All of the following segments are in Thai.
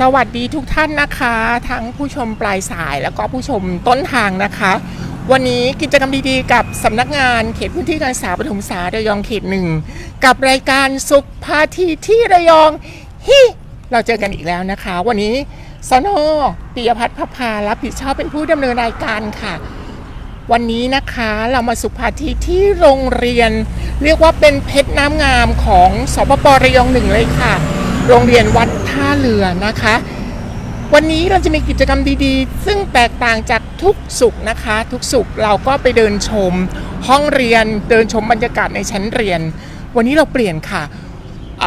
สวัสดีทุกท่านนะคะ ทั้งผู้ชมปลายสายแล้วก็ผู้ชมต้นทางนะคะ วันนี้กิจกรรมดีๆ กับสำนักงานเขตพื้นที่การศึกษาปฐมศึกษาระยองเขตหนึ่งกับรายการสุขพาทีที่ระยองฮิเราเจอกันอีกแล้วนะคะ วันนี้สนปิยพัฒน์พภารับผิดชอบเป็นผู้ดำเนินรายการค่ะ วันนี้นะคะเรามาสุขพาทีที่โรงเรียน เรียกว่าเป็นเพชรน้ำงามของสปประยองหนึ่งเลยค่ะ โรงเรียนวัดท่าเรือนะคะ วันนี้เราจะมีกิจกรรมดีๆ ซึ่งแตกต่างจากทุกสุขนะคะ ทุกสุขเราก็ไปเดินชม ห้องเรียนเดินชมบรรยากาศในชั้นเรียน วันนี้เราเปลี่ยนค่ะเ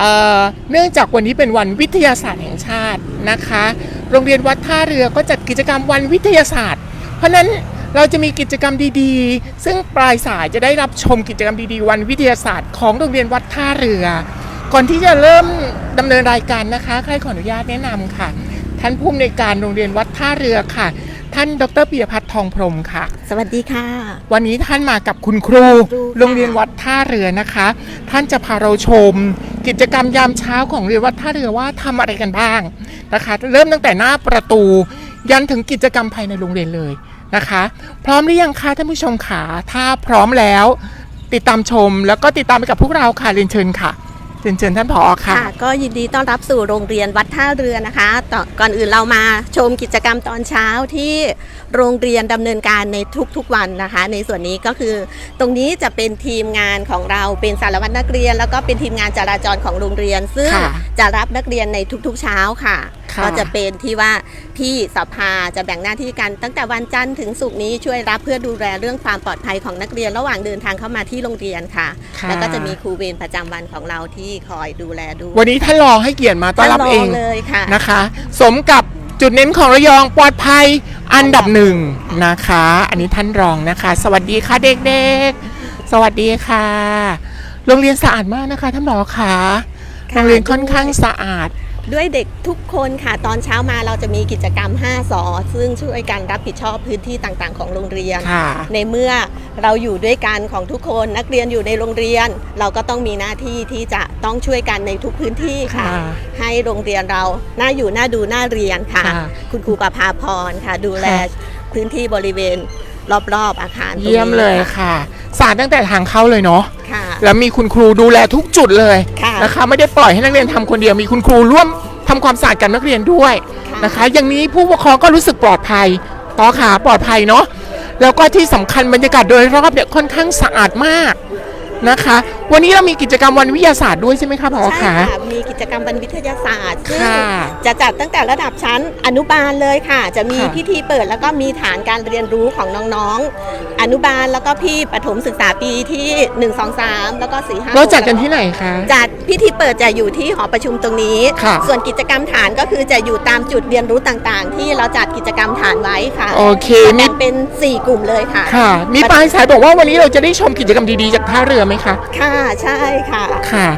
เนื่องจากวันนี้เป็นวันวิทยาศาสตร์แห่งชาตินะคะ โรงเรียนวัดท่าเรือก็จัดกิจกรรมวันวิทยาศาสตร์ เพราะนั้นเราจะมีกิจกรรมดีๆ ซึ่งปลายสายจะได้รับชมกิจกรรมดีๆ วันวิทยาศาสตร์ของโรงเรียนวัดท่าเรือ ก่อนที่จะเริ่มดำเนินรายการนะคะใครขออนุญาตแนะนำค่ะ ท่านผู้อำนวยการโรงเรียนวัดท่าเรือค่ะ ท่านดรปิยพัฒน์ทองพรหมค่ะ สวัสดีค่ะ วันนี้ท่านมากับคุณครูครูค่ะโรงเรียนวัดท่าเรือนะคะ ท่านจะพาเราชม กิจกรรมยามเช้าของโรงเรียนวัดท่าเรือว่าทำอะไรกันบ้างนะคะ เริ่มตั้งแต่หน้าประตู ยันถึงกิจกรรมภายในโรงเรียนเลยนะคะ พร้อมหรือยังคะท่านผู้ชมขาถ้าพร้อมแล้ว ติดตามชม แล้วก็ติดตามไปกับพวกเราค่ะเรียนเชิญค่ะ เรียนเชิญท่านผอค่ะ ค่ะก็ยินดีต้อนรับสู่โรงเรียนวัดท่าเรือนะคะต่อก่อนอื่นเรามาชมกิจกรรมตอนเช้าที่โรงเรียนดำเนินการในทุกๆวันนะคะ ในส่วนนี้ก็คือ ตรงนี้จะเป็นทีมงานของเราเป็นสารวัตรนักเรียน แล้วก็เป็นทีมงานจราจรของโรงเรียน ซึ่งค่ะ จะรับนักเรียนในทุกๆเช้าค่ะ ค่ะก็จะเป็นที่ว่าพี่สภาจะแบ่งหน้าที่กันตั้งแต่วันจันทร์ถึงศุกร์นี้ช่วยรับเพื่อดูแลเรื่องความปลอดภัยของนักเรียนระหว่างเดินทางเข้ามาที่โรงเรียนค่ะ ค่ะ แล้วก็จะมีครูเวรประจำวันของเราที่คอยดูแลดูวันนี้ท่านรองให้เกียรติมาต้อนรับท่านเองเลยค่ะ นะคะ สมกับจุดเน้นของระยองปลอดภัยอันดับหนึ่งนะคะ อันนี้ท่านรองนะคะ สวัสดีค่ะเด็กๆ สวัสดีค่ะ โรงเรียนสะอาดมากนะคะท่านหมอคะค่ะ โรงเรียนค่อนข้างสะอาด ด้วยเด็กทุกคนค่ะตอนเช้ามาเราจะมีกิจกรรม 5สอซึ่งช่วยกันรับผิดชอบพื้นที่ต่างๆ ของโรงเรียนค่ะในเมื่อเราอยู่ด้วยกันของทุกคนนักเรียนอยู่ในโรงเรียน เราก็ต้องมีหน้าที่ที่จะต้องช่วยกันในทุกพื้นที่ค่ะค่ะให้โรงเรียนเราน่าอยู่น่าดูน่าเรียนค่ะค่ะคุณครูประภาพรค่ะ ดูแลค่ะพื้นที่บริเวณ รอบๆอาคารตรงนี้เยี่ยมเลยค่ะสะอาดตั้งแต่ทางเข้าเลยเนาะ ค่ะ แล้วมีคุณครูดูแลทุกจุดเลยค่ะ นะคะ ไม่ได้ปล่อยให้นักเรียนทำคนเดียวมีคุณครูร่วมทำความสะอาดกับนักเรียนด้วยค่ะนะคะ อย่างนี้ผู้ปกครองก็รู้สึกปลอดภัยต่อขาปลอดภัยเนาะแล้วก็ที่สำคัญบรรยากาศโดยรอบเนี่ยค่อนข้างสะอาดมากนะคะ วันนี้เรามีกิจกรรมวันวิทยาศาสตร์ด้วยใช่ไหมคะผอใช่คะค่ะมีกิจกรรมวันวิทยาศาสตร์ซึ่งค่ะจะจัดตั้งแต่ระดับชั้นอนุบาลเลยค่ะ จะมีค่ะ พิธีเปิดแล้วก็มีฐานการเรียนรู้ของน้องๆ อนุบาลแล้วก็พี่ประถมศึกษาปีที่ 1 2 3 แล้วก็ 4 5เราจัดกันที่ไหนคะ จัดพิธีเปิดจะอยู่ที่หอประชุมตรงนี้ ค่ะ ส่วนกิจกรรมฐานก็คือจะอยู่ตามจุดเรียนรู้ต่างๆ ที่เราจัดกิจกรรมฐานไว้ค่ะโอเคมีแบ่งเป็น 4 กลุ่มเลยค่ะ ค่ะ มีปลายสายบอกว่าวันนี้เราจะได้ชมกิจกรรมดีๆจากท่าเรือไหมคะ ค่ะใช่ค่ะ ค่ะ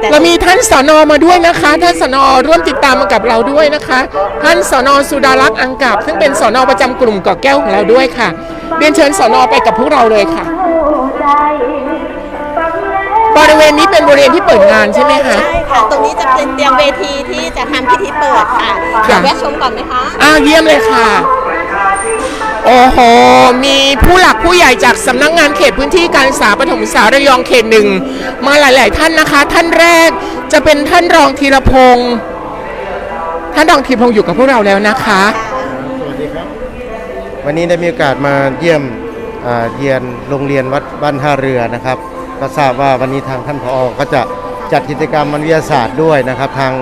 แต่เรามีท่านสนมาด้วยนะคะ ท่านสนร่วมติดตามมากับเราด้วยนะคะ ท่านสนสุดารักษ์อังกับ ซึ่งเป็นสนประจำกลุ่มเกาะแก้วของเราด้วยค่ะเรียนเชิญสนไปกับพวกเราเลยค่ะ บริเวณนี้เป็นบริเวณที่เปิดงานใช่ไหมคะ ใช่ค่ะ ตรงนี้จะเป็นเตรียมเวทีที่จะทำพิธีเปิดค่ะค่ะเดี๋ยวแวะชมก่อนไหมคะ อ้าวเยี่ยมเลยค่ะ โอ้โห มีผู้หลักผู้ใหญ่จากสำนักงานเขตพื้นที่การศึกษาปฐมศึกษาระยองเขตหนึ่ง มาหลาย ๆ ท่านนะคะ ท่านแรกจะเป็นท่านรองธีรพงศ์ท่านรองธีรพงศ์อยู่กับพวกเราแล้วนะคะ สวัสดีครับ วันนี้ได้มีโอกาสมาเยี่ยมอ่าเยียนโรงเรียนวัดบ้านท่าเรือนะครับ ก็ทราบว่าวันนี้ทางท่านผอก็จะจัดกิจกรรมวันวิทยาศาสตร์ด้วยนะครับ ทาง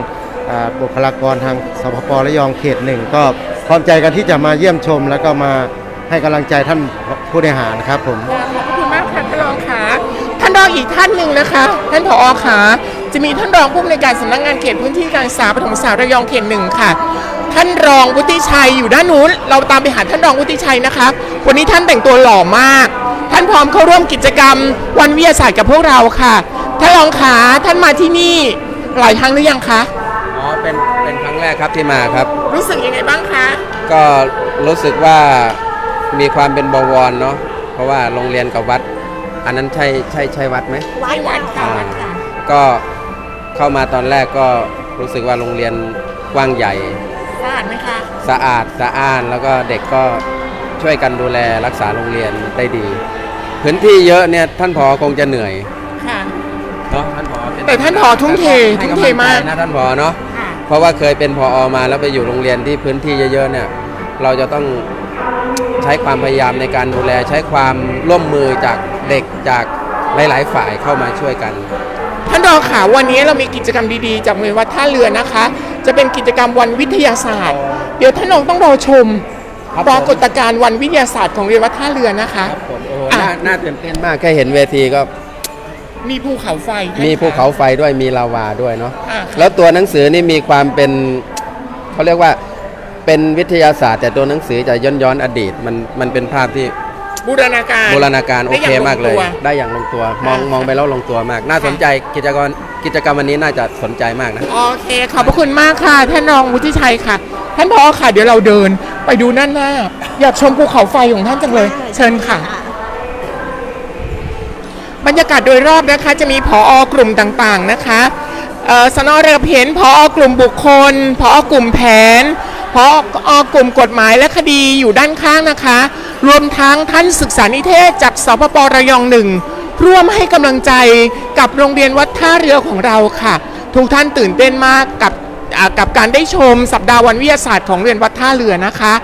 อ่าบุคลากรทางสพประยองเขตหนึ่งก็ พร้อมใจกันที่จะมาเยี่ยมชม แล้วก็มาให้กำลังใจท่านผู้บริหารครับผม ขอบคุณมากค่ะท่านรองค่ะท่านรองอีกท่านหนึ่งนะคะ ท่านผอค่ะจะมีท่านรองผู้อำนวยการสำนักงานเขตพื้นที่การศึกษาปฐมศึกษาระยองเขตหนึ่งค่ะ ท่านรองวุฒิชัยอยู่ด้านนู้น เราตามไปหาท่านรองวุฒิชัยนะคะ วันนี้ท่านแต่งตัวหล่อมาก ท่านพร้อมเข้าร่วมกิจกรรม วันวิทยาศาสตร์กับพวกเราค่ะท่านรองขาท่านมาที่นี่หลายครั้งหรือยังคะ เป็นครั้งแรกครับที่มาครับ รู้สึกยังไงบ้างคะ ก็รู้สึกว่ามีความเป็นบวรเนาะเพราะว่าโรงเรียนกับวัด อันนั้นใช่ใช่ใช่วัดไหมวัดวัดค่ะวัดค่ะ ก็เข้ามาตอนแรกก็รู้สึกว่าโรงเรียนกว้างใหญ่ สะอาดไหมคะสะอาดสะอ้านแล้วก็เด็กก็ช่วยกันดูแลรักษาโรงเรียนได้ดี พื้นที่เยอะเนี่ยท่านผอคงจะเหนื่อยค่ะ เนาะท่านผอเป็แต่ท่านผอทุ่มเทให้ทุ่มกำเทลังใจมาก นะท่านผอเนาะค่ะ เพราะว่าเคยเป็นพออมาแล้วไปอยู่โรงเรียนที่พื้นที่เยอะๆเนี่ยเราจะต้องใช้ความพยายามในการดูแล ใช้ความร่วมมือจากเด็กจากหลาย ๆ ฝ่ายเข้ามาช่วยกัน ท่านรองค่ะวันนี้เรามีกิจกรรมดีๆ จากโรงเรียนวัดท่าเรือนะคะ จะเป็นกิจกรรมวันวิทยาศาสตร์ เดี๋ยวท่านรองต้องรอชมครับปรากฏการณ์วันวิทยาศาสตร์ของโรงเรียนวัดท่าเรือนะคะ ครับผมโอ้โหอะน่าน่าตื่นเต้นมากแค่เห็นเวทีก็ มีภูเขาไฟท่นมีคะภูเขาไฟด้วยมีลาวาด้วยเนาะอะแล้วตัวหนังสือนี่มีความเป็นเขาเรียกว่าเป็นวิทยาศาสตร์ แต่ตัวหนังสือจะย้อนย้อนๆอดีตมันมันเป็นภาพที่บูรณาการบูรณาการโอได้เคย่งมากเลย งตัว ได้อย่างลงตัว มองค่ะ มองไปแล้วลงตัวมาก น่าสนใจกิจกรรมกิจกรรมวันนี้น่าจะสนใจมากนะ โอเคขอบพระคุณมากค่ะ ท่านรองวุฒิชัยค่ะ ท่านพอค่ะ เดี๋ยวเราเดินไปดูด้านหน้า อยากชมภูเขาไฟของท่านจังเลย เชิญค่ะ บรรยากาศโดยรอบนะคะจะมีผออกลุ่มต่างๆนะคะเอ่อเรือเพนผอกลุ่มบุคคลผอกลุ่มแผนผออกลุ่มกฎหมายและคดีอยู่ด้านข้างนะคะ รวมทั้งท่านศึกษานิเทศจากสปประยองหนึ่งร่วมให้กำลังใจกับโรงเรียนวัดท่าเรือของเราค่ะ ทุกท่านตื่นเต้นมากกับกับการได้ชมสัปดาห์วันวิทยาศาสตร์ของโรงเรียนวัดท่าเรือนะคะ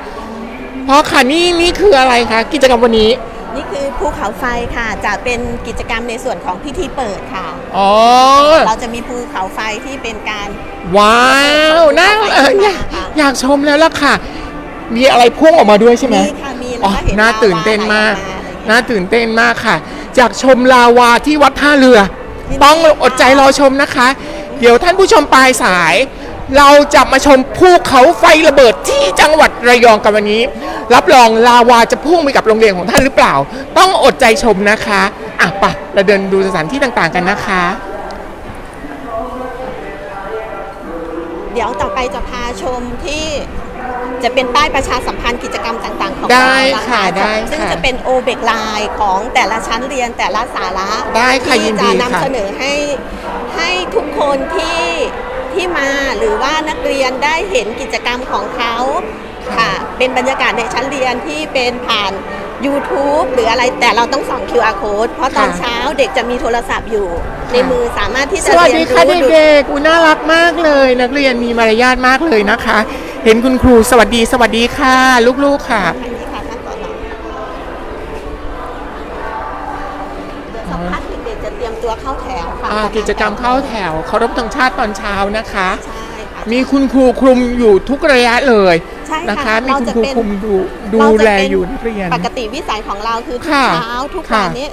เพราะค่ะนี่นี่คืออะไรคะกิจกรรมวันนี้ นี่คือภูเขาไฟค่ะ จะเป็นกิจกรรมในส่วนของพิธีเปิดค่ะ อ๋อ เราจะมีภูเขาไฟที่เป็นการ ว้าวน่าเอออยากอยากชมแล้วล่ะค่ะ มีอะไรพุ่งออกมาด้วยใช่ไหมมีค่ะมีแล้วอ๋อก็เห็นน่าลวตื่นเต้นมากไหลออกมาน่าตื่นเต้นมากค่ะ จากชมลาวาที่วัดท่าเรือ ต้องอดใจรอชมนะคะ เดี๋ยวท่านผู้ชมปลายสาย เราจะมาชมภูเขาไฟระเบิดที่จังหวัดระยองกันวันนี้ รับรองลาวาจะพุ่งไปกับโรงเรียนของท่านหรือเปล่า ต้องอดใจชมนะคะอะไปะเราเดินดูสถานที่ต่างๆกันนะคะ เดี๋ยวต่อไปจะพาชมที่จะเป็นป้ายประชาสัมพันธ์กิจกรรมต่างๆ ของได้เรานค่ะได้ค่ะซึ่งจะเป็นโอเบกไลน์ของแต่ละชั้นเรียนแต่ละสาระได้ค่ะยิที่นจะดีนำค่ะ เสนอให้ให้ทุกคนที่ ที่มาหรือว่านักเรียนได้เห็นกิจกรรมของเขาค่ะเป็นบรรยากาศในชั้นเรียนที่เป็นผ่าน YouTube หรืออะไรแต่เราต้องส่อง QR code เพราะตอนค่ะ เช้าเด็กจะมีโทรศัพท์อยู่ ในมือสามารถที่สจะวัสเรีดียนค่ะรู้ดู เด็กๆอุยน่ารักมากเลย นักเรียนมีมารยาทมากเลยนะคะ เห็นคุณครูสวัสดีสวัสดีค่ะ ลูกๆค่ะ อ่ากิจกรรมเข้าแถวเคารพธงชาติตอนเช้านะคะ ใช่ค่ะ มีคุณครูคลุมอยู่ทุกระยะเลยใช่ค่ะนะคะ มีเราคุณจะครูเป็น คลุมดูดูเราจะแลเป็นอยู่นักเรียน ปกติวิสัยของเราคือทุกค่ะเช้าทุกค่ะ วันนี้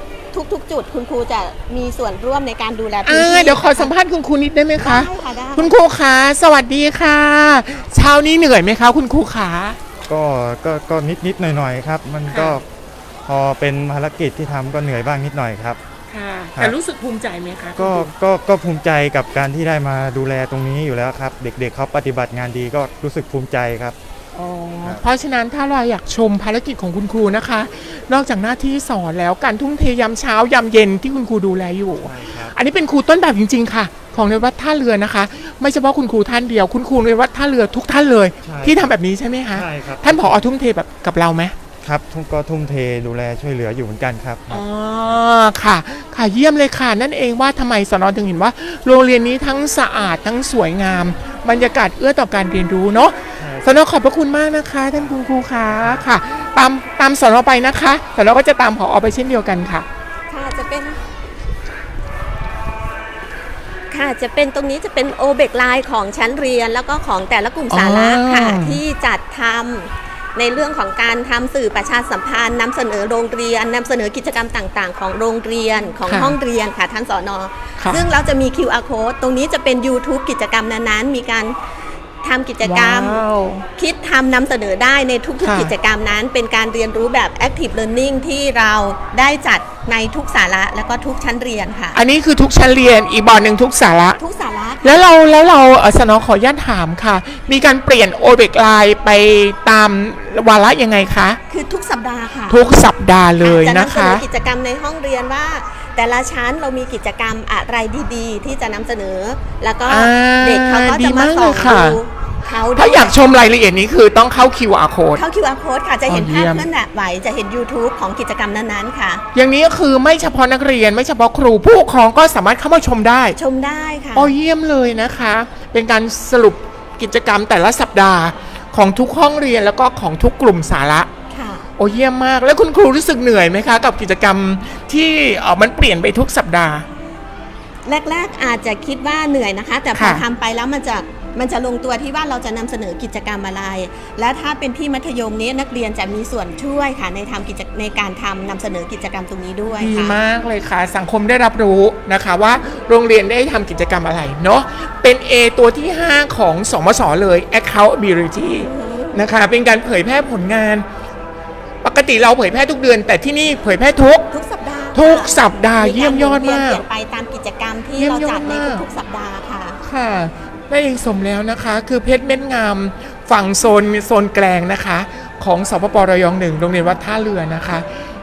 ทุกๆ จุดคุณครูจะมีส่วนร่วมในการดูแลพื้นอ่าที่เดี๋ยวขอสัมภาษณ์คุณครูนิดได้ไหมคะ ได้ค่ะได้ คุณครูคะสวัสดีค่ะ เช้านี้เหนื่อยไหมคะ คุณครูขาก็ก็ก็นิดนิดหน่อยหน่อยๆครับ มันก็ค่ะพอเป็นภารกิจที่ทำก็เหนื่อยบ้างนิดหน่อยครับ ค่ะครับ แต่รู้สึกภูมิใจไหมคะก็คุณครูก็ก็ภูมิใจกับการที่ได้มาดูแลตรงนี้อยู่แล้วครับ เด็กๆเขาปฏิบัติงานดีก็รู้สึกภูมิใจครับ อ๋อครับ เพราะฉะนั้นถ้าเราอยากชมภารกิจของคุณครูนะคะ นอกจากหน้าที่สอนแล้วการทุ่มเทยามเช้ายามเย็นที่คุณครูดูแลอยู่ อันนี้เป็นครูต้นแบบจริง ๆ ค่ะ ของในวัดท่าเรือนะคะ ไม่เฉพาะคุณครูท่านเดียว คุณครูในวัดท่าเรือทุกท่านเลย ใช่ ที่ทำแบบนี้ใช่ไหมคะใช่ครับท่านผอทุ่มเทแบบกับเราไหม ครับทุ่มก็ทุ่มเทดูแลช่วยเหลืออยู่เหมือนกันครับอ๋อค่ะ ค่ะเยี่ยมเลยค่ะ นั่นเองว่าทำไมสนอถึงเห็นว่า โรงเรียนนี้ทั้งสะอาดทั้งสวยงาม บรรยากาศเอื้อต่อการเรียนรู้เนาะใช่สนอขอบพระคุณมากนะคะท่านคุณครูคะค่ะ ตามตามสนอไปนะคะสนอก็จะตามผอไปเช่นเดียวกันค่ะ ค่ะจะเป็น ค่ะจะเป็นตรงนี้จะเป็นโอเบกไลน์ของชั้นเรียนแล้วก็ของแต่ละกลุ่มสาระค่ะอ๋อที่จัดทำ ในเรื่องของการทำสื่อประชาสัมพันธ์นำเสนอโรงเรียนนำเสนอกิจกรรมต่าง ๆ ของโรงเรียนของค่ะห้องเรียนค่ะท่านสอนอค่ะซึ่งเราจะมี QR code ตรงนี้จะเป็น YouTube กิจกรรมนั้นๆมีการ ทำกิจกรรม ว้าว คิดทำนำเสนอได้ในทุกค่ะ ๆ กิจกรรมนั้น เป็นการเรียนรู้แบบ active learning ที่เราได้จัดในทุกสาระและก็ทุกชั้นเรียนค่ะ อันนี้คือทุกชั้นเรียนอีกบอร์ดหนึ่งทุกสาระ ทุกสาระ แล้วเราแล้วเราเอ่อสนอขออนุญาตถามค่ะ มีการเปลี่ยนโอเบกไลน์ไปตามวาระยังไงคะ คือทุกสัปดาห์ค่ะทุกสัปดาห์เลยจะนะนำเสนคะ อกิจกรรมในห้องเรียนว่า แต่ละชั้นเรามีกิจกรรมอะไรดี ๆ ที่จะนำเสนอ แล้วก็อ่าเด็กเขาก็ดีจะมามากส่องเลยค่ะ ดูเขาถ้าอยากชมรายละเอียดนี้คือต้องเข้า QR code เข้า QR code ค่ะ จะเห็นอ๋อเยี่ภาพยม เคลื่อนไหวจะเห็น YouTube ของกิจกรรมนั้นๆ ค่ะ อย่างนี้ก็คือไม่เฉพาะนักเรียนไม่เฉพาะครูผู้ปกครองก็สามารถเข้ามาชมได้ชมได้ค่ะ โอ้เยี่ยมเลยนะคะ เป็นการสรุปกิจกรรมแต่ละสัปดาห์ของทุกห้องเรียนแล้วก็ของทุกกลุ่มสาระ ค่ะ โอ้เยี่ยมมาก แล้วคุณครูรู้สึกเหนื่อยไหมคะ กับกิจกรรม ที่เอ่อมันเปลี่ยนไปทุกสัปดาห์ แรกๆอาจจะคิดว่าเหนื่อยนะคะ แต่พอค่ะทำไปแล้วมันจะมันจะลงตัวที่ว่าเราจะนำเสนอกิจกรรมอะไร และถ้าเป็นพี่มัธยมนี้นักเรียนจะมีส่วนช่วยค่ะในทำกิจในการทำนำเสนอกิจกรรมตรงนี้ด้วยดีค่ะ มากเลยค่ะ สังคมได้รับรู้นะคะว่าโรงเรียนได้ทำกิจกรรมอะไรเนาะเป็น A ตัวที่ 5 ของสมศเลย accountability นะคะเป็นการเผยแพร่ผลงาน ปกติเราเผยแพร่ทุกเดือน แต่ที่นี่เผยแพร่ทุก ทุกสัปดาห์ ทุกค่ะสัปดาห์เยี่ยมยอดมาก เปลี่ยนไปตามกิจกรรมที่เยี่ยมเรายอดจัดในมาก ทุกๆสัปดาห์ค่ะ ค่ะได้ยินสมแล้วนะคะ คือเพชรเม็ดงามฝั่งโซนโซนแกลงนะคะ ของสปประยองหนึ่งโรงเรียนวัดท่าเรือนะคะ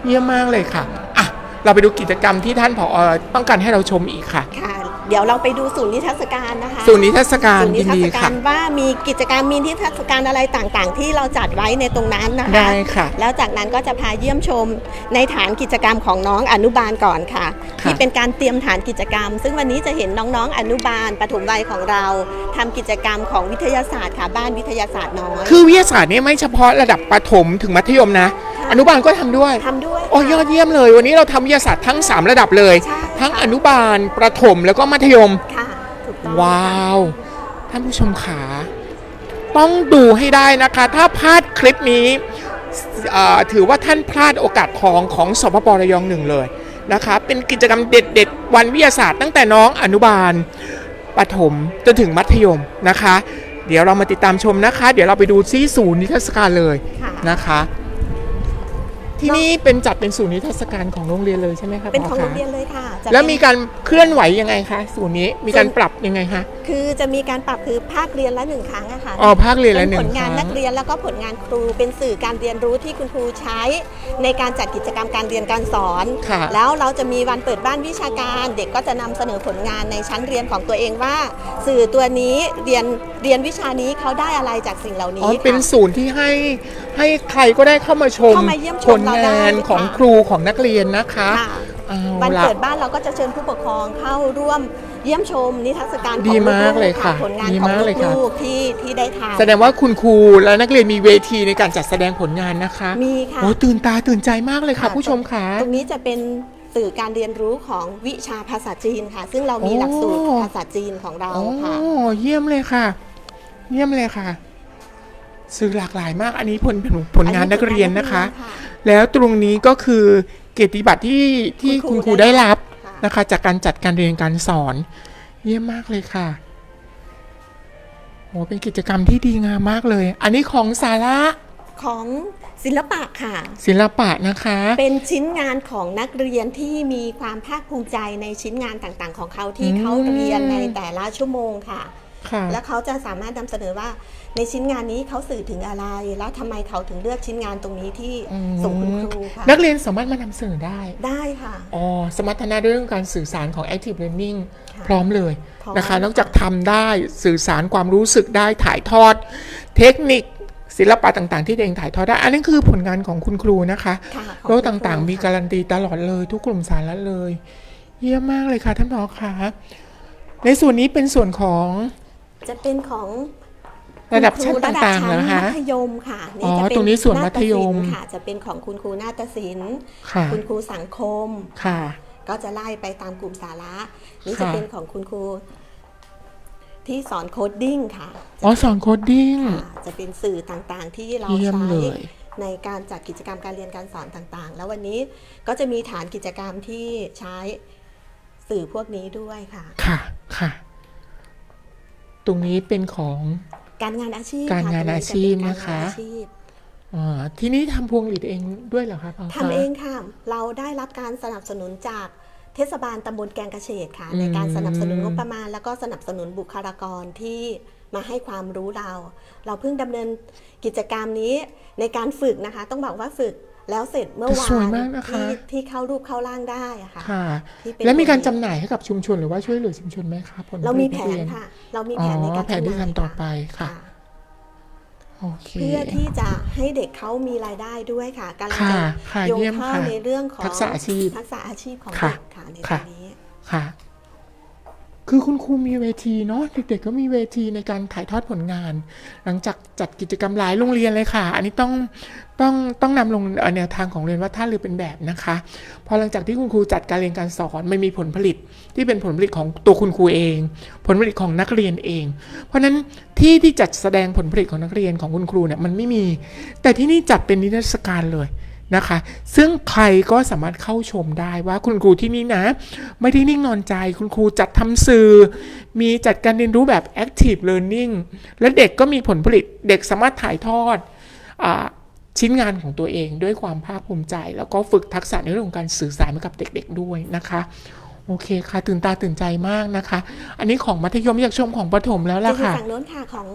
เยี่ยมมากเลยค่ะอะ เราไปดูกิจกรรมที่ท่านผอต้องการให้เราชมอีกค่ะ ค่ะ เดี๋ยวเราไปดูศูนย์นิทรรศการนะคะศูนย์นิทรรศการศูนย์นิยินทรรดีศกาค่ะ รว่ามีกิจกรรมมีนิทรรศการอะไรต่างๆ ที่เราจัดไว้ในตรงนั้นนะคะ ได้ค่ะ แล้วจากนั้นก็จะพาเยี่ยมชมในฐานกิจกรรมของน้องอนุบาลก่อนค่ะ ค่ะที่เป็นการเตรียมฐานกิจกรรม ซึ่งวันนี้จะเห็นน้องๆ อนุบาลปฐมวัยของเราทำกิจกรรมของวิทยาศาสตร์ค่ะบ้านวิทยาศาสตร์น้อยคือวิทยาศาสตร์เนี่ยไม่เฉพาะระดับประถมถึงมัธยมนะค่ะอนุบาลก็ทำด้วย ทำด้วยโอ้ยอดเยี่ยมเลย วันนี้เราทำวิทยาศาสตร์ทั้ง 3 ระดับเลย ใช่ ทั้งอนุบาลประถมแล้วก็มัธยม ค่ะถูกต้องว้าว ท่านผู้ชมขา ต้องดูให้ได้นะคะ ถ้าพลาดคลิปนี้เอ่อถือว่าท่านพลาดโอกาสทองของสปประยองหนึ่งเลยนะคะ เป็นกิจกรรมเด็ดๆ วันวิทยาศาสตร์ตั้งแต่น้องอนุบาลประถมจนถึงมัธยมนะคะ เดี๋ยวเรามาติดตามชมนะคะ เดี๋ยวเราไปดูที่ศูนย์นิทรรศการเลยค่ะ นะคะ ที่นี่เป็นจัดเป็นศูนย์นิทรรศการของโรงเรียนเลยใช่ไหมคะเป็นของผโรคะงเรียนเลยค่ะจะแล้วเป็นมีการเคลื่อนไหวยังไงคะศูนย์นี้มีการศูนย์ปรับยังไงคะคือจะมีการปรับคือภาคเรียนละหนึ่งครั้งอะค่ะอ๋อภาคเรียนละเป็นหนึ่ผงลงานครั้นักเรียนแล้วก็ผลงานครูเป็นสื่อการเรียนรู้ที่คุณครูใช้ ในการจัดกิจกรรมการเรียนการสอนค่ะแล้วเราจะมีวันเปิดบ้านวิชาการเด็กก็จะนำเสนอผลงานในชั้นเรียนของตัวเองว่า สื่อตัวนี้เรียนเรียนวิชานี้เขาได้อะไรจากสิ่งเหล่าอ๋นี้อเป็นค่ะศูนย์ที่ให้ให้ใครก็ได้เข้ามาชมเข้ามาเยี่ยมชผมลเราได้งานของค่ะครูของนักเรียนนะคะค่ะเอาวันละเปิดบ้านเราก็จะเชิญผู้ปกครองเข้าร่วมเยี่ยมชมนิทรรศการของดีมากๆเลยค่ะผลงานดีของมากเลยค่ะลูกๆที่ที่ได้ทำแสดงว่าคุณครูและนักเรียนมีเวทีในการจัดแสดงผลงานนะคะ มีค่ะโอ้ตื่นตาตื่นใจมากเลยค่ะค่ะผู้ชมค่ะตรงนี้จะเป็นสื่อการเรียนรู้ของวิชาภาษาจีนค่ะ ซึ่งเรามีโอ้หลักสูตรภาษาจีนของเราโอ้ค่ะเยี่ยมเลยค่ะ เยี่ยมเลยค่ะ สื่อหลากหลายมากอันนี้ผลผลงานนักเรียนนะคะ แล้วตรงนี้ก็คือเกียรติบัตรที่ที่คุคุณณคครูรูได้ได้รับค่ะนะคะ จากการจัดการเรียนการสอน เยี่ยมมากเลยค่ะโอ้เป็นกิจกรรมที่ดีงามมากเลย อันนี้ของสาระของศิลปะค่ะ ศิลปะนะคะ เป็นชิ้นงานของนักเรียนที่มีความภาคภูมิใจในชิ้นงานต่างๆ ของเขาที่อืมเขาเรียนในแต่ละชั่วโมงค่ะค่ะและเขาจะสามารถนำเสนอว่า ในชิ้นงานนี้เขาสื่อถึงอะไร และทำไมเขาถึงเลือกชิ้นงานตรงนี้ที่อืมส่งคุณครูค่ะนักเรียนสามารถมานำเสนอได้ ได้ค่ะ อ๋อ สมรรถนะเรื่องการสื่อสารของ active learning ค่ะพร้อมเลยพร้อม นะคะค่ะนอกจากทำได้สื่อสารความรู้สึกได้ถ่ายทอด เทคนิค ศิลปะต่างๆ ที่ตัวเองถ่ายทอดได้ อันนี้คือผลงานของคุณครูนะคะค่ะของโลกคุณครูต่างๆ มีค่ะ การันตีตลอดเลยทุกกลุ่มสาระเลย เยี่ยมมากเลยค่ะท่านผอคะในส่วนนี้เป็นส่วนของ จะเป็นของ ระดับชั้นคุณคต่างๆระนะดับชั้คะมัธยมค่ะอ๋อจะเป็ตรงนี้ส่วนาฏมัธยมศิลป์ค่ะ จะเป็นของคุณครูนาฏศิลป์ค่ะคุณครูสังคมค่ะ ก็จะไล่ไปตามกลุ่มสาระ นี่ค่ะจะเป็นของคุณครูที่สอนโคดดิ้งค่ะ อ๋อสอนโคดดิ้งค่ะจะเป็นสื่อต่างๆ ที่เราเยี่ยมใช้เลยในการจัดกิจกรรมการเรียนการสอนต่างๆ แล้ววันนี้ก็จะมีฐานกิจกรรมที่ใช้สื่อพวกนี้ด้วยค่ะ ค่ะ ค่ะ ตรงนี้เป็นของ การงานอาชีพการงานตอาชีพนะคะการงานอาชีพอ่าที่นี่ทำพวงหลีดเองด้วยเหรอคะผอคะทำเองค่ะ เราได้รับการสนับสนุนจากเทศบาลตำบลแกงกระเฉดค่ะอืมในการสนับสนุนงบประมาณ แล้วก็สนับสนุนบุคลากรที่มาให้ความรู้เรา เราเพิ่งดำเนินกิจกรรมนี้ในการฝึกนะคะ ต้องบอกว่าฝึก แล้วเสร็จเมื่อวาสวยนมากนะคะ ที่ที่เข้ารูปเข้าร่างได้อะค่ะค่ะ ที่เป็นแล้วมีการพวจำงหลีดหน่ายให้กับชุมชนหรือว่าช่วยเหลือชุมชนไหมคะผลเรามีแผผลิตนยค่ะ เรามีอ๋แผอนในการแผนที่จำหน่ายทำต่อไปค่ะ โอเค เพื่อที่จะให้เด็กเขามีรายได้ด้วยค่ะกำลังค่ะจะค่ะโยงเยี่ยมเข้าค่ะในเรื่องของทักษะอาชีพทักษะอาชีพของค่ะเด็กค่ะในตรค่ะ งนี้ ค่ะ คือคุณครูมีเวทีเนาะเด็กๆก็มีเวทีในการถ่ายทอดผลงาน หลังจากจัดกิจกรรมหลายโรงเรียนเลยค่ะ อันนี้ต้องต้องต้องนำลงแนวทางของเรียนว่าท่าเรือเป็นแบบนะคะพอหลังจากที่คุณครูจัดการเรียนการสอนไม่มีผลผลิตที่เป็นผลผลิตของตัวคุณครูเอง ผลผลิตของนักเรียนเอง เพราะฉะนั้นที่ที่จัดแสดงผลผลิตของนักเรียนของคุณครูเนี่ยมันไม่มี แต่ที่นี่จัดเป็นนิทรรศการเลย นะคะ ซึ่งใครก็สามารถเข้าชมได้ว่าคุณครูที่นี่นะ ไม่ได้นิ่งนอนใจคุณครูจัดทำสื่อ มีจัดการเรียนรู้แบบ active learning และเด็กก็มีผลผลิตเด็กสามารถถ่ายทอดอชิ้นงานของตัวเองด้วยความภาคภูมิใจ แล้วก็ฝึกทักษะในเรื่องของการสื่อสารกับเด็กๆด้วยนะคะโอเคค่ะ ตื่นตาตื่นใจมากนะคะ อันนี้ของมัธยมอยากชมของประถมแล้วล่ะค่ะฝั่งโน้นค่ะของ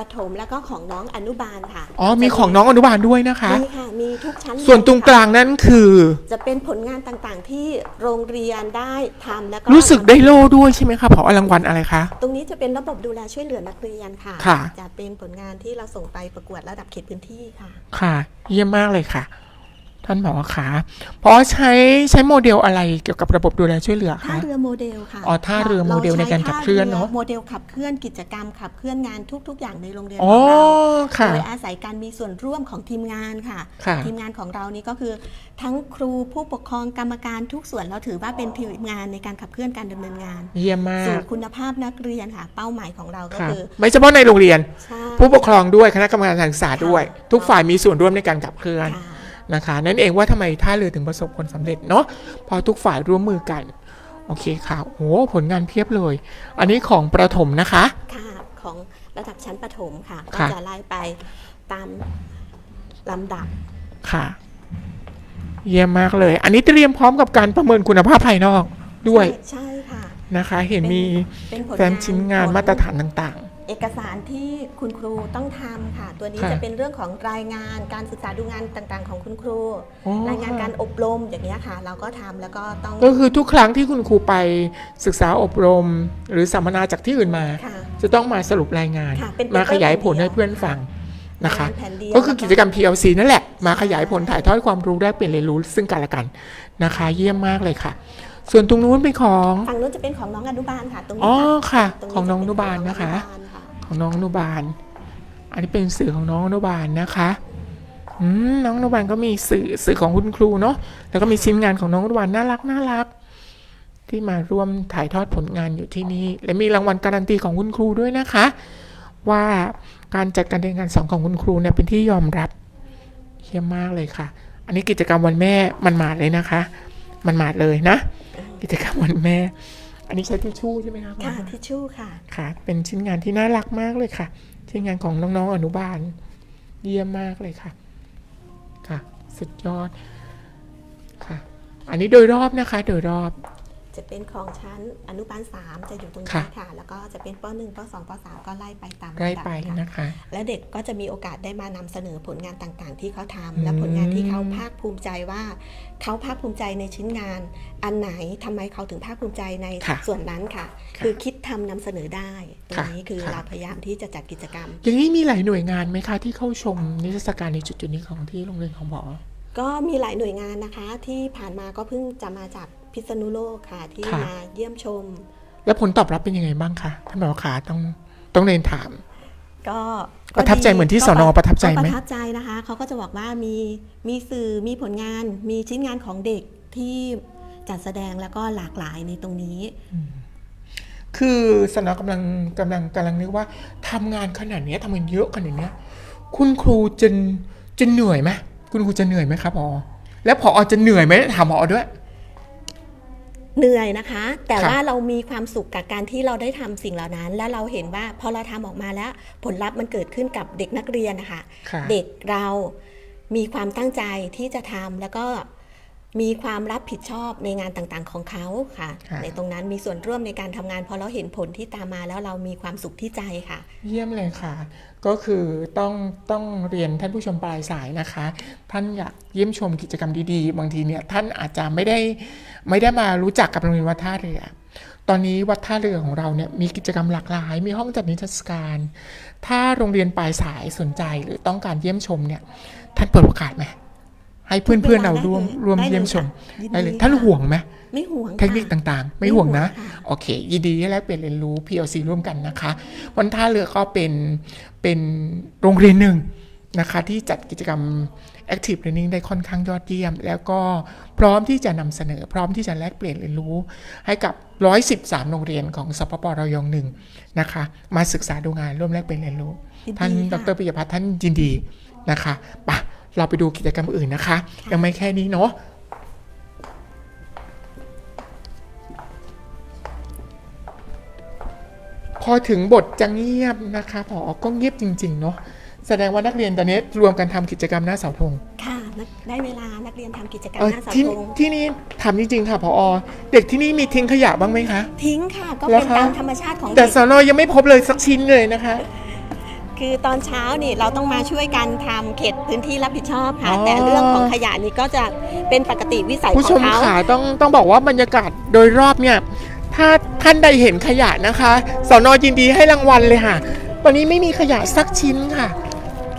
ปฐมแล้วก็ของน้องอนุบาลค่ะอ๋อมีของน้องอนุบาลด้วยนะคะ มีค่ะมีทุกชั้นส่วนตรงกลางนั้นคือ จะเป็นผลงานต่างๆ ที่โรงเรียนได้ทำแล้วก็รู้สึกได้โล่ด้วยใช่ไหมคะผอรางวัลอะไรคะ ตรงนี้จะเป็นระบบดูแลช่วยเหลือนักเรียนค่ะ ค่ะ จะเป็นผลงานที่เราส่งไปประกวดระดับเขตพื้นที่ค่ะ ค่ะ เยี่ยมมากเลยค่ะ ท่านหมอคะเพราะใช้ใช้โมเดลอะไรเกี่ยวกับระบบดูแลช่วยเหลือท่าคะ เรือโมเดลค่ะอ๋อท่าเรือโมเดลในการขับเคลื่อนเนอะ รใช้ท่รือโมเดลขับเคลื่อนกิจกรรมขับเคลื่อนงานทุก ๆ อย่างในโรงเรียนขอ๋อองเราค่ะ โดยอาศัยการมีส่วนร่วมของทีมงานค่ะ ค่ะ ทีมงานของเรานี่ก็คือ ทั้งครูผู้ปกครองกรรมการทุกส่วนเราถือว่าเป็นทีมงานในการขับเคลื่อนการดำเนินงาน เยี่ยมมาสู่กคุณภาพนักเรียนค่ะ เป้าหมายของเราก็ค่ะคือไม่เฉพาะในโรงเรียน ใช่ผู้ปกครองด้วยคณะกรรมการการศึกษาด้วย ทุกฝ่ายมีส่วนร่วมในการขับเคลื่อน ค่ะ นะคะ นั่นเองว่าทำไมท่าเรือถึงประสบผลสำเร็จเนาะเพอทุกฝ่ายร่วมมือกันโอเคค่ะโอ้ผลงานเพียบเลย อันนี้ของประถมนะคะค่ะของระดับชั้นประถมค่ะก็ค่ะจะไล่ไปตามลำดับค่ะ เยี่ยมมากเลย อันนี้เตรียมพร้อมกับการประเมินคุณภาพภายนอกด้วยใช่ใช่ค่ะนะคะ เห็นมีเป็นผลแฟ้มชิ้นงานผลมาตรฐานต่าง เอกสารที่คุณครูต้องทำค่ะ ตัวนี้ค่ะจะเป็นเรื่องของรายงานการศึกษาดูงานต่างๆ ของคุณครู อ๋อ รายงานการอบรมอย่างนี้ยค่ะ เราก็ทำแล้วก็ต้องๆก็คือทุกครั้งที่คุณครูไปศึกษาอบรม หรือสัมมนาจากที่อื่นมา ค่ะ จะต้องมาสรุปรายงาน ค่ะเป็นมา paper ขยายผลแผ่นเดียวให้เพื่อนฟังนะคะรายงานแผ่นเดียว ก็คือกิจกรรม PLC นั่นแหละ มาขยายผลถ่ายทอดความรู้ได้เปลี่ยนเรียนรู้ซึ่งกันและกันนะคะ เยี่ยมมากเลยค่ะ ส่วนตรงนู้นเป็นของ ฝั่งนู้นจะเป็นของน้องอนุบาลค่ะ ตรงนี้อ๋อค่ะ ตรของน้องอจะนุเป็บาลนะคะขององอนุบาลค่ะ ของน้องอนุบาล อันนี้เป็นสื่อของน้องอนุบาลนะคะอืน้องอนุบาลก็มีสื่อสื่อของคุณครูเนาะแล้วก็มีชิ้นงานของน้องอนุบาลน่ารักน่ารัก ที่มาร่วมถ่ายทอดผลงานอยู่ที่นี่และมีรางวัลการันตีของคุณครูด้วยนะคะ ว่าการจัดการเรียนการสอนของคุณครูเนี่ยเป็นที่ยอมรับเยี่ยมมากเลยค่ะ อันนี้กิจกรรมวันแม่มันมาดเลยนะคะ มันมาดเลยนะ กิจกรรมวันแม่ อันนี้ใช้ทิชชู่ใช่ไหมคะคุณค่ะแม่ทิชชู่ค่ะค่ะ เป็นชิ้นงานที่น่ารักมากเลยค่ะ ชิ้นงานของน้องๆอนุบาล เยี่ยมมากเลยค่ะค่ะ สุดยอดค่ะ อันนี้โดยรอบนะคะ โดยรอบ จะเป็นของชั้นอนุบาล 3 จะอยู่ตรงค่ะนี้ค่ะ แล้วก็จะเป็นป .1 ป .2 ป .3 ก็ไล่ไปตามลำดับไล่ไปค่ะนะคะ และเด็กก็จะมีโอกาสได้มานำเสนอผลงานต่างๆ ที่เขาทำอืมและผลงานที่เขาภาคภูมิใจว่าเขาภาคภูมิใจในชิ้นงาน อันไหนทำไมเขาถึงภาคภูมิใจในค่ะส่วนนั้นค่ะค่ะคือคิดทำนำเสนอได้ตรงค่ะนี้คือค่ะเราพยายามที่จะจัดกิจกรรม อย่างนี้มีหลายหน่วยงานไหมคะที่เข้าชมนิทรรศการในจุดจุดๆนี้ของที่โรงเรียนของหมอก็มีหลายหน่วยงานนะคะที่ผ่านมาก็เพิ่งจะมาจาก พิษณุโลกค่ะที่ค่ะ มาเยี่ยมชม แล้วผลตอบรับเป็นยังไงบ้างคะท่านหมอขาต้องต้องเรียนถาม ก็ประทับใจเหมือนที่ก็สนประทับใจไหม ก็ประทับใจนะคะเขาก็จะบอกว่ามีมีสื่อมีผลงานมีชิ้นงานของเด็กที่จัดแสดงแล้วก็หลากหลายในตรงนี้ คือสนกำลังกำลังกำลังนึกว่าทำงานขนาดเนี้ยทำงานเยอะขนาดเนี้ยคุณครูจะจะเหนื่อยไหมคุณครูจะเหนื่อยไหมครับพอแล้วพอจะเหนื่อยไหมถามพอด้วย เหนื่อยนะคะ แต่ครับว่าเรามีความสุขกับการที่เราได้ทำสิ่งเหล่านั้น และเราเห็นว่าพอเราทำออกมาแล้วผลลัพธ์มันเกิดขึ้นกับเด็กนักเรียนนะคะค่ะเด็กเรามีความตั้งใจที่จะทำแล้วก็มีความรับผิดชอบในงานต่างๆของเขาค่ะค่ะในตรงนั้นมีส่วนร่วมในการทำงานพอเราเห็นผลที่ตามมาแล้วเรามีความสุขที่ใจค่ะ เยี่ยมเลยค่ะ ก็คือต้องต้องเรียนท่านผู้ชมปลายสายนะคะ ท่านอยากเยี่ยมชมกิจกรรมดีๆ บางทีเนี่ยท่านอาจจะไม่ได้ ไม่ได้มารู้จักกับโรงเรียนวัดท่าเรือ ตอนนี้วัดท่าเรือของเราเนี่ยมีกิจกรรมหลากหลาย มีห้องจัดนิทรรศการ ถ้าโรงเรียนปลายสายสนใจหรือต้องการเยี่ยมชมเนี่ยท่านเปิดโอกาสไหมให้เพื่อนๆเราร่วมร่วมได้เลยเยี่ยมชมค่ะยินดีได้เลยค่ะท่านห่วงไหมไม่ห่วงเทคนิคค่ะต่างๆ ไม่ห่วงนะไม่ห่วงค่ะโอเค ยินดีที่แลกเปลี่ยนเรียนรู้ PLC ร่วมกันนะคะวันท่าเรือก็เป็นเป็นโรงเรียนหนึ่งนะคะ ที่จัดกิจกรรม Active Learning ได้ค่อนข้างยอดเยี่ยม แล้วก็พร้อมที่จะนำเสนอ พร้อมที่จะแลกเปลี่ยนเรียนรู้ ให้กับ 113 โรงเรียนของสปประยองหนึ่งนะคะ มาศึกษาดูงานร่วมแลกเปลี่ยนเรียนรู้ยินดีท่านดค่ะรปิยพัฒน์ท่านยินดีนะคะไปะเราไปดูกิจกรรมอื่นนะคะ ยังไม่แค่นี้เนาะพอถึงบทจะเงียบนะคะพอก็เงียบจริง ๆ เนาะ แสดงว่านักเรียนตอนนี้รวมกันทำกิจกรรมหน้าเสาธงค่ะนักได้เวลานักเรียนทำกิจกรรมเอ่อหน้าเสาที่ธงที่นี่ถามจริงๆค่ะพอเด็กที่นี่มีทิ้งขยะบ้างไหมคะ ทิ้งค่ะก็แล้เป็วนคะตามธรรมชาติของแต่เด็กสอนอยังไม่พบเลยสักชิ้นเลยนะคะคือตอนเช้านี่เราต้องมาช่วยกันทำเขตพื้นที่รับผิดชอบค่ะอ๋อแต่เรื่องของขยะนี่ก็จะเป็นปกติวิสัยขผู้ชองมเขาขาต้องต้องบอกว่าบรรยากาศโดยรอบเนี่ยถ้าท่านใดเห็นขยะนะคะสอนอยินดีให้รางวัลเลยค่ะตอนนี้ไม่มีขยะสักชิ้นค่ะ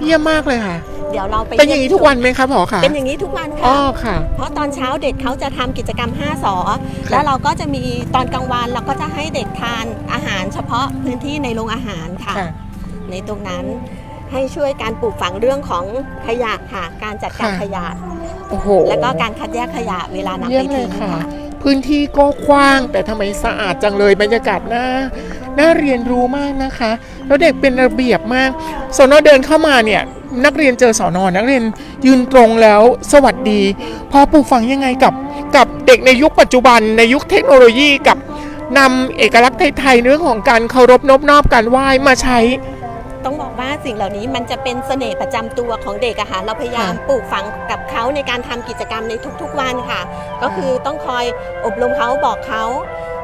เยี่ยมมากเลยค่ะ เดี๋ยวเราไปเป็นอย่างนี้ทุกวันไหมคะผอค่ะเป็นอย่างนี้ทุกวันอ๋อค่ะค่ะ เพราะตอนเช้าเด็กเขาจะทำกิจกรรม 5สอแล้วเราก็จะมีตอนกลางวันเราก็จะให้เด็กทานอาหารเฉพาะพื้นที่ในโรงอาหารค่ะ ค่ะ ในตรงนั้นให้ช่วยการปลูกฝังเรื่องของขยะค่ะ การจัดการค่ะ ขยะ โอ้โหแล้วก็การคัดแยกขยะเวลานำเยี่ยไปมเลทิ้ยงค่ะ ค่ะ พื้นที่ก็กว้างแต่ทำไมสะอาดจังเลยบรรยากาศน่า น่าเรียนรู้มากนะคะ แล้วเด็กเป็นระเบียบมากสอนอเดินเข้ามาเนี่ยนักเรียนเจอสอนอนักเรียนยืนตรงแล้วสวัสดี พอปลูกฝังยังไงกับกับเด็กในยุคปัจจุบันในยุคเทคโนโลยีกับนำเอกลักษณ์ไทยๆเรื่องของการเคารพนบนอบการไหว้มาใช้ต้องบอกว่าสิ่งเหล่านี้มันจะเป็นเสน่ห์ประจำตัวของเด็กอะค่ะเราพยายามปลูกฝังกับเขาในการทำกิจกรรมในทุกๆวันค่ะ ก็คือต้องคอยอบรมเขาบอกเขา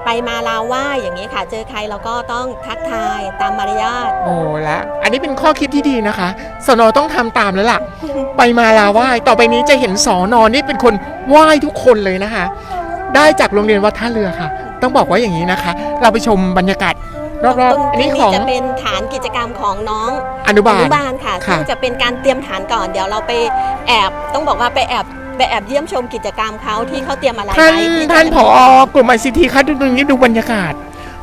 ไปมาลาไหว่าอย่างนี้ค่ะ เจอใครเราก็ต้องทักทายตามมารยาท โอ้ละอันนี้เป็นข้อคิดที่ดีนะคะสอนอต้องทำตามแล้วล่ะ ไปมาลาไหว้ต่อไปนี้จะเห็นสอนอนี่เป็นคนไหว้ทุกคนเลยนะคะ ได้จากโรงเรียนวัดท่าเรือค่ะ ต้องบอกว่าอย่างนี้นะคะ เราไปชมบรรยากาศรอบตรงๆอันนี้นี้ของ จะเป็นฐานกิจกรรมของน้องอนุบาอลนุบาลค่ะค่ะ ซึ่งจะเป็นการเตรียมฐานก่อน เดี๋ยวเราไปแอบ ต้องบอกว่าไปแอบ ไปแอบเยี่ยมชมกิจกรรมเขาที่เขาเตรียมอะไรท่านไว้ที่จะท่านผอกลุ่มไอซีทีคะดูตรงนี้ดูบรรยากาศ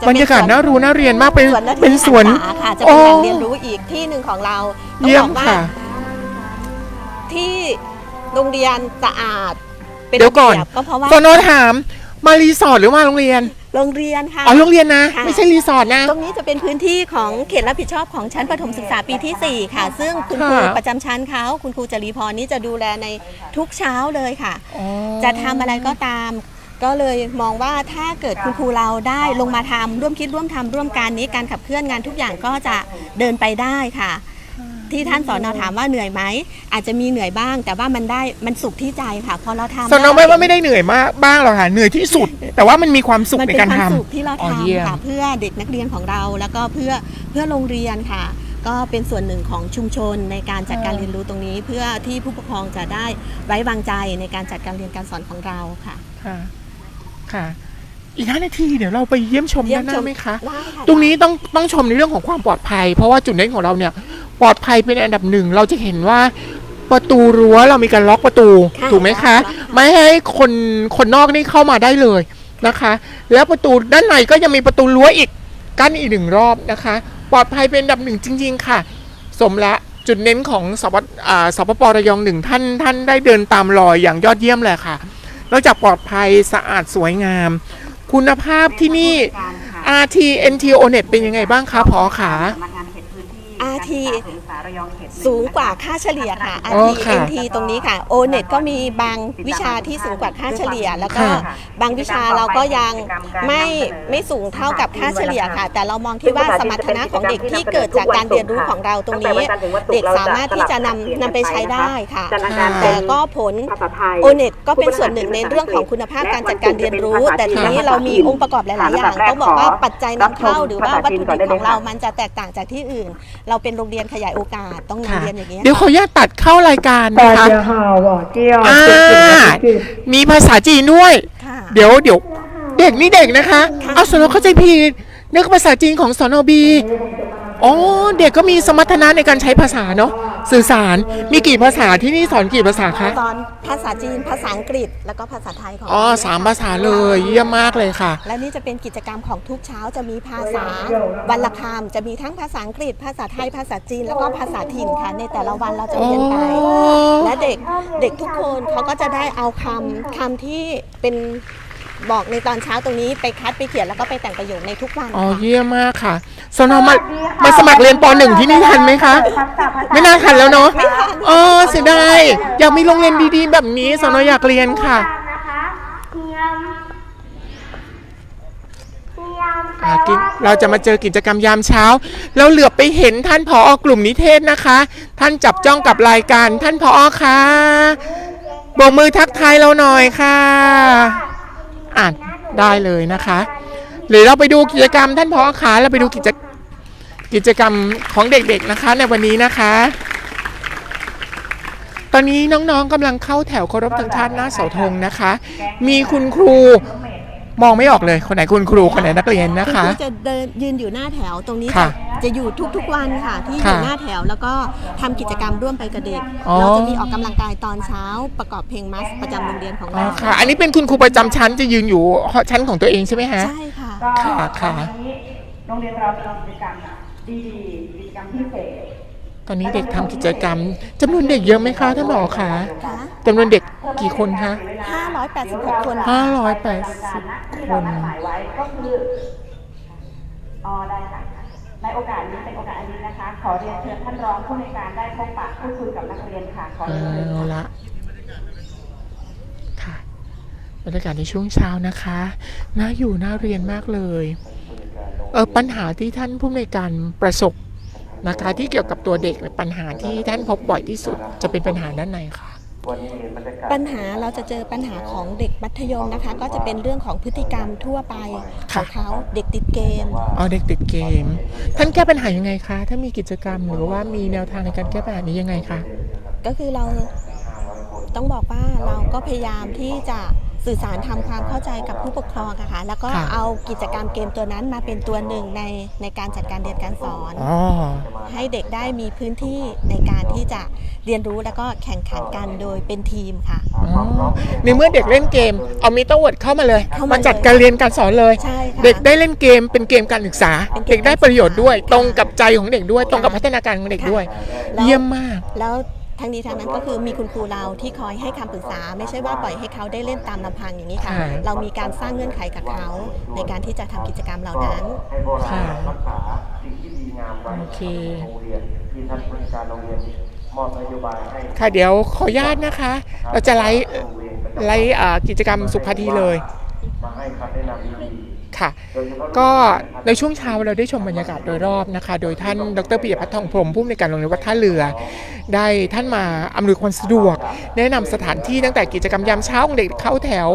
จะบรรยากาศน่ารู้น่าเรียนมากเป็นสวนนาทีเป็นสวนหัษาค่ะจะเป็นแหล่งเรียนรู้อีกที่หนึ่งของเราต้องเยี่ยบมอกว่าค่ะ ที่โรงเรียนสะอาด เป็นเดี๋ยวก่อน ระบีบก็เพราะว่าสอนอถาม มารีสอร์ทหรือมาโรงเรียน โรงเรียนค่ะ อ๋อโรงเรียนนะ ค่ะ ไม่ใช่รีสอร์ทนะ ตรงนี้จะเป็นพื้นที่ของเขตรับผิดชอบของชั้นประถมศึกษาปีที่ 4 ค่ะ ซึ่งคุณครูค่ะ ประจำชั้นเขาคุณครูจรีพรนี่จะดูแลในทุกเช้าเลยค่ะ อ๋อ จะทำอะไรก็ตาม ก็เลยมองว่าถ้าเกิดคุณครูเราได้ลงมาทำร่วมคิดร่วมทำร่วมกันนี้การขับเคลื่อนงานทุกอย่างก็จะเดินไปได้ค่ะ ที่ท่านสอนอถามว่าเหนื่อยไหมอาจจะมีเหนื่อยบ้าง แต่ว่ามันได้มันสุขที่ใจค่ะพอเราทำสอนอด้ไม่ว่าไม่ได้เหนื่อยมากบ้างหรอกค่ะเหนื่อยที่สุด แต่ว่ามันมีความสุขมันในเป็นการความทำสุขที่เราอ๋อเยี่ยมทำค่ะเพื่อเด็กนักเรียนของเรา แล้วก็เพื่อเพื่อโรงเรียนค่ะ ก็เป็นส่วนหนึ่งของชุมชนในการจัดการเรียนรู้ตรงนี้ เพื่อที่ผู้ปกครองจะได้ไว้วางใจในการจัดการเรียนการสอนของเราค่ะค่ะค่ะอีกห้านาทีเดี๋ยวเราไปเยี่ยมชมเยี่ยด้ามนหชน้ามไหมคะได้ค่ะตรงนี้ต้องต้องชมในเรื่องของความปลอดภัย เพราะว่าจุดเด่นของเราเนี่ย ปลอดภัยเป็นอันดับหนึ่งเราจะเห็นว่าประตูรั้วเรามีการล็อกประตู ค่ะถูกไหมคะ ล็อกค่ะ ไม่ให้คนคนนอกนี่เข้ามาได้เลยนะคะ แล้วประตูด้านในก็ยังมีประตูรั้วอีกกั้นอีกหนึ่งรอบนะคะ ปลอดภัยเป็นอันดับหนึ่งจริง ๆ ค่ะ สมละจุดเน้นของสปอ่าสปประยองหนึ่งท่านท่านได้เดินตามรอยอย่างยอดเยี่ยมเลยค่ะนอกจากปลอดภัยสะอาดสวยงาม คุณภาพที่นี่ RT NT ONET เป็นยังไงบ้างคะพอขา อาทีอที สูงกว่าค่าเฉลี่ยค่ะ อ๋อ RT ค่ะ NT ตรงนี้ค่ะ O net ก็มีบางวิชาที่สูงกว่าค่าเฉลี่ย แล้วก็ค่ะบางวิชาเราก็ยังไม่ไม่สูงเท่ากับค่าเฉลี่ยค่ะ แต่เรามองที่ว่าสมรรถนะของเด็กที่เกิดจากการเรียนรู้ของเราตรงนี้ เด็กสามารถที่จะนำนำไปใช้ได้ค่ะแต่ก็ผลโอเน็ตก็เป็นส่วนหนึ่งในเรื่องของคุณภาพการจัดการเรียนรู้ แต่ทีนี้เรามีองค์ประกอบหลาย ๆ อย่างต้องบอกว่าปัจจัยนำเข้าหรือว่าวัตถุดิบของเรามันจะแตกต่างจากที่อื่น เราเป็นโรงเรียนขยายโอกาสต้องนค่ะ เรียนอย่างนี้ย เดี๋ยวขออนุญาตตัดเข้ารายการนะคะ 大家好，我叫 อ่า 谢谢谢谢 มีภาษาจีนด้วย ค่ะ เดี๋ยวเดี๋ยว เด็กนี่เด็กนะคะ เอาสนอเข้าใจผิดนึกภาษาจีนของสนอบี อ๋อเด็กก็มีสมรรถนะในการใช้ภาษาเนาะสื่อสารมีกี่ภาษาที่นี่สอนกี่ภาษาคะสอนภาษาจีนภาษาอังกฤษแล้วก็ภาษาไทยของอ๋อเราด้วยสามภาษาเลยเยี่ยมมากเลยค่ะ และนี่จะเป็นกิจกรรมของทุกเช้าจะมีภาษาวันละคำจะมีทั้งภาษาอังกฤษ ภาษาไทยภาษาจีนแล้วก็ภาษาถิ่นค่ะในแต่ละวันเราจะเรียนไปอ๋อและเด็กเด็กทุกคนเขาก็จะได้เอาคำคำที่เป็น บอกในตอนเช้าตรงนี้ไปคัดไปเขียนแล้วก็ไปแต่งประโยคในทุกวันอ๋อค่ะเยี่ยมมากค่ะสนอมามาสมัครเรียนปหนึ่งที่นี่ทันไหมคะ ไม่น่าทันแล้วเนาะอ๋อเสียดายอยากมีโรงเรียนดีๆ แบบนี้สนออยากเรียนค่ะ นะคะเทียมเทียมอ่ากิเราจะมาเจอกิจกรรมยามเช้า แล้วเหลือบไปเห็นท่านผออกลุ่มนิเทศนะคะ ท่านจับจ้องกับรายการท่านผอคะโบกมือทักทายเราหน่อยค่ะ อ่านได้เลยนะคะ หรือเราไปดูกิจกรรมท่านพอขาเราไปดูกิจกิจกรรมของเด็กๆนะคะ ในวันนี้นะคะ ตอนนี้น้องๆกำลังเข้าแถวเคารพทางชาติหน้าเสาธงนะคะ มีคุณครู มองไม่ออกเลยคนไหนคุณครูคนไหนนักเรียนนะคุณคะครูจะเดินยืนอยู่หน้าแถวตรงนี้ค่ะจะจะอยู่ทุกๆวันค่ะ ที่อค่ะยู่หน้าแถวแล้วก็ทำกิจกรรมร่วมไปกับเด็ก อ๋อ เราจะมีออกกำลังกายตอนเช้าประกอบเพลงมัสประจำโรงเรียนของอ๋อเราค่ะ อันนี้เป็นคุณครูประจำชั้นจะยืนอยู่ชั้นของตัวเองใช่ไหมฮะ ใช่ค่ะค่ะค่ะวันนี้โรงเรียนเรามีกิจกรรมดีๆกิจกรรมพิเศษ ตอนนี้เด็กทำกิจกรรมจำนวนเด็กเยอะไหมคะท่านผอคะค่ะจำนวนเด็ก กี่คนคะ586 คนห้าร้อยแปดสิบที่คเรานนัดหมายไว้ก็คืออ๋อได้ค่ะ ในโอกาสนี้เป็นโอกาสอันนี้นะคะ ขอเรียนเชิญท่านรองผู้ในวยการได้พบปะพูดคุยกับนักเรียนค่ะ ขอเอเรียนเชิญาละค่ะบรรยากาศในช่วงเช้านะคะ น่าอยู่น่าเรียนมากเลยเออปัญหาที่ท่านผู้อำนวยการประสบนะคะที่เกี่ยวกับตัวเด็กปัญหาที่ท่านพบบ่อยที่สุด จะเป็นปัญหาด้านไหนคะ ปัญหาเราจะเจอปัญหาของเด็กมัธยมนะคะ ก็จะเป็นเรื่องของพฤติกรรมทั่วไปของเขาเด็กติดเกมอ๋อเด็กติดเกม ท่านแก้ปัญหายังไงคะ ถ้ามีกิจกรรมหรือว่ามีแนวทางในการแก้ปัญหานี้ยังไงคะก็คือเราต้องบอกว่าเราก็พยายามที่จะ สื่อสารทำความเข้าใจกับผู้ปกครองอะค่ะแล้วก็ค่ะเอากิจกรรมเกมตัวนั้นมาเป็นตัวหนึ่งในในการจัดการเรียนการสอนอ๋อให้เด็กได้มีพื้นที่ในการที่จะเรียนรู้แล้วก็แข่งขันกันโดยเป็นทีมค่ะอ๋อในเมื่อเด็กเล่นเกมเอามิเตอร์เวิร์ดเข้ามาเลยเข้ามามาจัดเลยการเรียนการสอนเลยใช่ค่ะเด็กได้เล่นเกมเป็นเกมการศึกษาเป็นเกมเด็กได้ประโยชน์ด้วยการศึกษาตรงกับใจของเด็กด้วย ตรงกับพัฒนาการของเด็กด้วยแล้วเยี่ยมมาก แล้ว ทั้งนี้ทั้งนั้นก็คือมีคุณครูเราที่คอยให้คำปรึกษา ไม่ใช่ว่าปล่อยให้เขาได้เล่นตามลำพังอย่างนี้ค่ะ ค่ะ เรามีการสร้างเงื่อนไขกับเขาในการที่จะทำกิจกรรมเหล่านั้นค่ะโอเคที่ท่านผู้ในวยการโรงเรียนมอบนโยบายให้ค่ะเดี๋ยวขออนุญาตนะคะ เราจะไลฟ์ไลฟ์เอ่อกิจกรรมสุขภาทีเลย มาให้คำแนะนำดี ค่ะ ก็ในช่วงเช้าเราได้ชมบรรยากาศโดยรอบนะคะ โดยท่านดรปิยพัฒน์ทองพรมผู้อำนวยการโรงเรียนวัดท่าเรือ ได้ท่านมาอำนวยความสะดวก แนะนำสถานที่ตั้งแต่กิจกรรมยามเช้าของเด็กเข้าแถว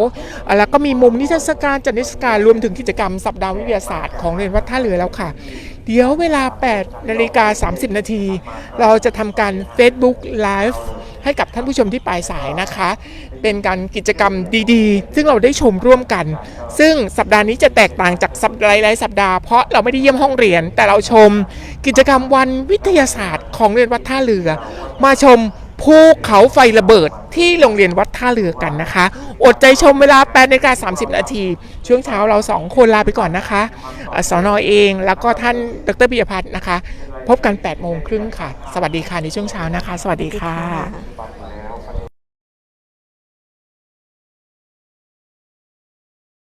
แล้วก็มีมุมนิทรรศการจัดนิทรรศการรวมถึงกิจกรรมสัปดาห์วิทยาศาสตร์ของโรงเรียนวัดท่าเรือแล้วค่ะ เดี๋ยวเวลา8นาฬิกา30 นาที เราจะทำการ Facebook Live ให้กับท่านผู้ชมที่ปลายสายนะคะ เป็นการกิจกรรมดีๆ ซึ่งเราได้ชมร่วมกัน ซึ่งสัปดาห์นี้จะแตกต่างจากสัปดาห์หลายๆสัปดาห์เพราะเราไม่ได้เยี่ยมห้องเรียน แต่เราชมกิจกรรมวันวิทยาศาสตร์ของโรงเรียนวัดท่าเรือ มาชมภูเขาไฟระเบิดที่โรงเรียนวัดท่าเรือกันนะคะ อดใจชมเวลา8นาฬิกา30 นาที ช่วงเช้าเราสองคนลาไปก่อนนะคะสอนอเองแล้วก็ท่านดรปิยพัฒน์นะคะ พบกัน8โมงครึ่งค่ะ สวัสดีค่ะในช่วงเช้านะคะ สวัสดีค่ะค่ะ